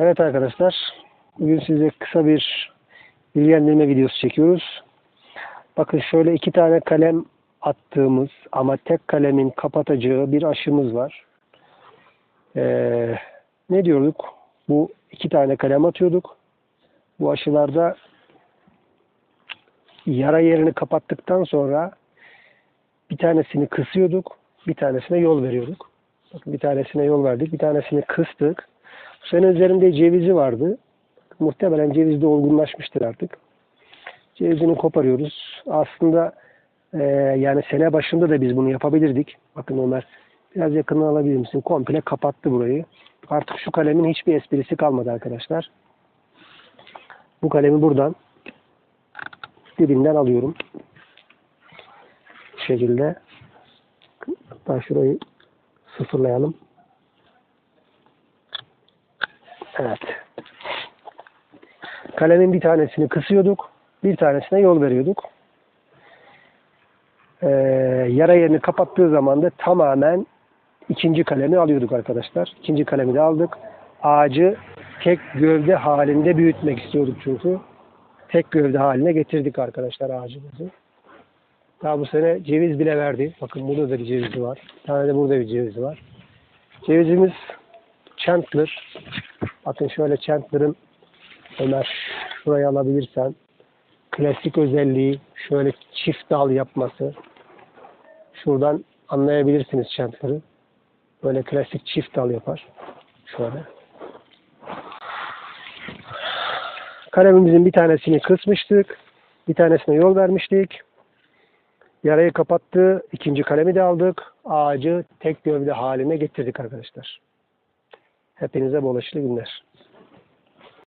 Evet arkadaşlar, bugün size kısa bir bilgilendirme videosu çekiyoruz. Bakın şöyle iki tane kalem attığımız ama tek kalemin kapatacağı bir aşımız var. Ee, ne diyorduk? Bu iki tane kalem atıyorduk. Bu aşılarda yara yerini kapattıktan sonra bir tanesini kısıyorduk, bir tanesine yol veriyorduk. Bakın bir tanesine yol verdik, bir tanesini kıstık. Sene üzerinde cevizi vardı. Muhtemelen ceviz de olgunlaşmıştır artık. Cevizini koparıyoruz. Aslında e, yani sene başında da biz bunu yapabilirdik. Bakın Ömer biraz yakından alabilir misin? Komple kapattı burayı. Artık şu kalemin hiçbir esprisi kalmadı arkadaşlar. Bu kalemi buradan dibinden alıyorum. Bu şekilde. Hatta şurayı sıfırlayalım. Evet. Kalemin bir tanesini kısıyorduk. Bir tanesine yol veriyorduk. Ee, yara yerini kapattığı zaman da tamamen ikinci kalemi alıyorduk arkadaşlar. İkinci kalemi de aldık. Ağacı tek gövde halinde büyütmek istiyorduk çünkü. Tek gövde haline getirdik arkadaşlar ağacımızı. Daha bu sene ceviz bile verdi. Bakın burada da bir cevizi var. Bir tane de burada bir cevizi var. Cevizimiz Chandler. Bakın şöyle Chandler'ın Ömer şurayı alabilirsen klasik özelliği şöyle çift dal yapması. Şuradan anlayabilirsiniz Chandler'ı. Böyle klasik çift dal yapar. Şöyle. Kalemimizin bir tanesini kısmıştık. Bir tanesine yol vermiştik. Yarayı kapattı. ikinci kalemi de aldık. Ağacı tek gövde haline getirdik arkadaşlar. Hepinize bol günler.